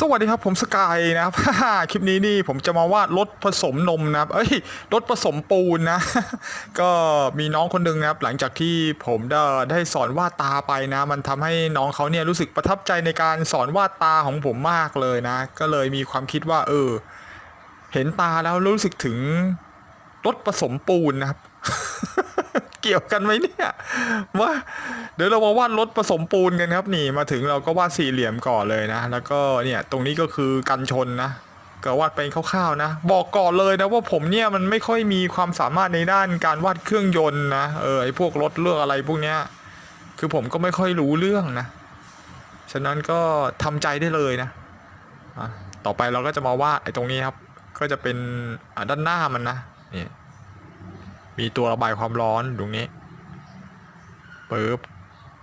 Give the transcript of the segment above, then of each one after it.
สวัสดีครับผมสกายนะครับ คลิปนี้นี่ผมจะมาวาดรถผสมนมนะครับ เอ้ยรถผสมปูนนะ ก็มีน้องคนหนึ่งนะครับ หลังจากที่ผมได้ได้สอนวาดตาไปนะ มันทำให้น้องเขาเนี่ยรู้สึกประทับใจในการสอนวาดตาของผมมากเลยนะ ก็เลยมีความคิดว่า เออ เห็นตาแล้วรู้สึกถึงรถผสมปูนนะครับ เกี่ยวกันไหมเนี่ยว่าเดี๋ยวเรามาวาดรถผสมปูนกันครับนี่มาถึงเราก็วาดสี่เหลี่ยมก่อนเลยนะ แล้วก็เนี่ยตรงนี้ก็คือกันชนนะก็วาดเป็นคร่าวๆนะ บอกก่อนเลยนะว่าผมเนี่ยมันไม่ค่อยมีความสามารถในด้านการวาดเครื่องยนต์นะเออไอพวกรถเรื่องอะไรพวกเนี้ยคือผมก็ไม่ค่อยรู้เรื่องนะ ฉะนั้นก็ทำใจได้เลยนะต่อไปเราก็จะมาวาดไอ้ตรงนี้ครับ ก็จะเป็นด้านหน้ามันนะนี่ มีตัวระบายความร้อนตรงนี้ปึ๊บ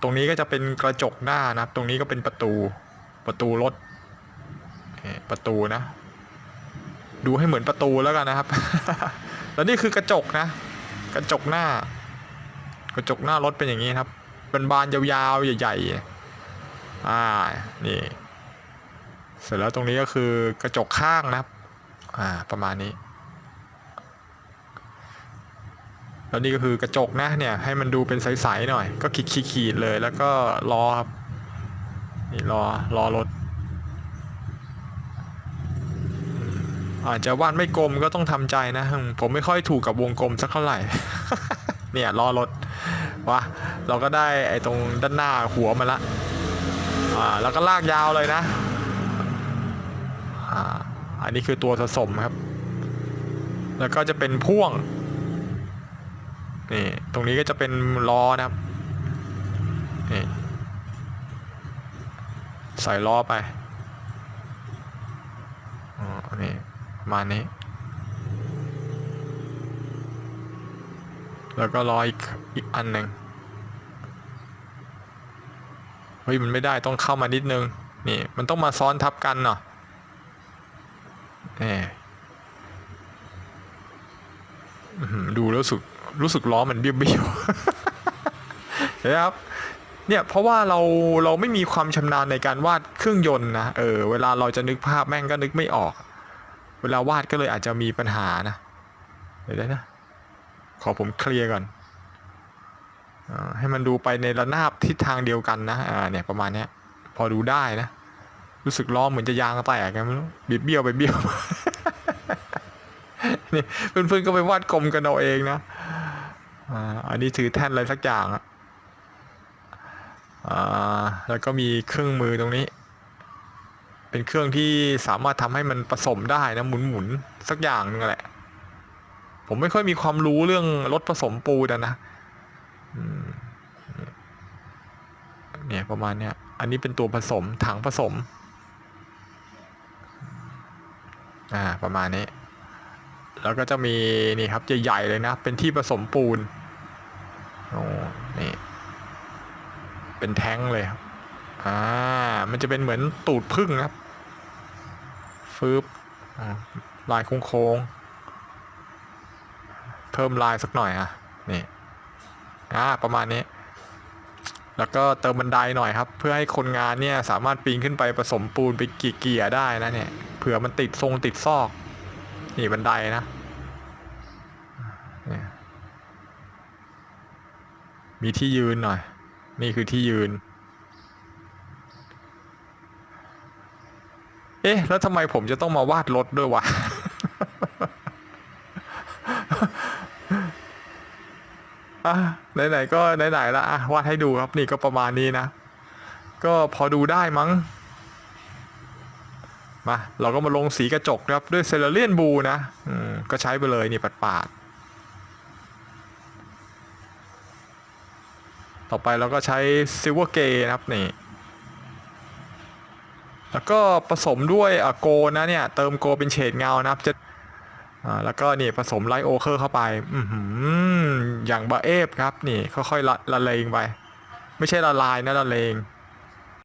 ตรงนี้ก็จะเป็นกระจกหน้านะตรงนี้ก็เป็นประตูประตูรถประตูนะ ดูให้เหมือนประตูแล้วกันนะครับ แล้วนี่คือกระจกนะ กระจกหน้า กระจกหน้ารถเป็นอย่างนี้ครับ เป็นบานยาวๆใหญ่ๆอ่านี่เสร็จแล้วตรงนี้ก็คือกระจกข้างนะครับ อ่า ประมาณนี้ แล้วนี่ก็คือกระจกนะเนี่ยให้มันดูเป็นใสๆหน่อย ก็ขีดขีดๆเลยแล้วก็ล้อครับนี่ล้อล้อรถอาจจะวาดไม่กลมก็ต้องทำใจนะ ผมไม่ค่อยถูกกับวงกลมสักเท่าไหร่ เนี่ยล้อรถวะเราก็ได้ไอ้ตรงด้านหน้าหัวมันละอ่าแล้วก็ลากยาวเลยนะอ่าอันนี้คือตัวผสมครับ แล้วก็จะเป็นพ่วง นี่ตรงนี้ก็จะเป็นล้อนะครับนี่ใส่ล้อไปอ๋อนี่มานี้ แล้วก็ล้ออีกอีกอันหนึ่งเฮ้ยมันไม่ได้ต้องเข้ามานิดนึงนี่มันต้องมาซ้อนทับกันเนาะนี่ดูแล้วสึก รู้สึกล้อมันเบี้ยวๆเห็นะครับเนี่ยเพราะว่าเราเราไม่มีความชำนาญในการวาดเครื่องยนต์นะเออเวลาเราจะนึกภาพแม่งก็นึกไม่ออก เวลาวาดก็เลยอาจจะมีปัญหานะเดี๋ยวนะขอผมเคลียร์ก่อนอ่าให้มันดูไปในระนาบทิศทางเดียวกันนะอ่าเนี่ยประมาณเนี้ยพอดูได้นะ รู้สึกล้อเหมือนจะยางแตกกันไม่รู้บิดเบี้ยวไปเบี้ยวมานี่เพื่อนๆก็ไปวาดกลมกันเอาเองนะ อ่าอันนี้ถือแท่นอะไรสักอย่างอะอ่าแล้วก็มีเครื่องมือตรงนี้ เป็นเครื่องที่สามารถทำให้มันผสมได้นะหมุนๆสักอย่างนึงแหละ ผมไม่ค่อยมีความรู้เรื่องรถผสมปูนะนะเนี่ยประมาณเนี้ย อันนี้เป็นตัวผสมถังผสม อ่าประมาณนี้ แล้วก็จะมีนี่ครับใหญ่ๆเลยนะ เป็นที่ผสมปูน โอ้นี่ เป็นแท้งเลยครับ อ่า มันจะเป็นเหมือนตูดพึ่งครับ ฟืบลายโค้งๆ เพิ่มลายสักหน่อยอะ นี่ อ่า ประมาณนี้ แล้วก็เติมบันไดหน่อยครับ เพื่อให้คนงานเนี่ยสามารถปีนขึ้นไปผสมปูนไปเกี่ยๆได้นะเนี่ย เผื่อมันติดทรงติดซอก นี่บันไดนะเนี่ย มีที่ยืนหน่อย นี่คือที่ยืน เอ๊ะ แล้วทำไมผมจะต้องมาวาดรถด้วยวะ อะ ไหนๆก็ไหนๆละอะวาดให้ดูครับ นี่ก็ประมาณนี้นะ ก็พอดูได้มั้ง มา เราก็มาลงสีกระจกครับ ด้วยเซเลเรียนบูนะ อืม ก็ใช้ไปเลยนี่ปัดปาดๆ ต่อไปเราก็ใช้ซิลเวอร์เกนะครับนี่ แล้วก็ผสมด้วยอะโกนะเนี่ย เติมโกเป็นเฉดเงานะครับจะแล้วก็นี่ผสมไลท์โอเคอร์เข้าไปอือออย่างบาเอฟครับนี่ค่อยๆละละเลงไป ไม่ใช่ละลายนะละเลง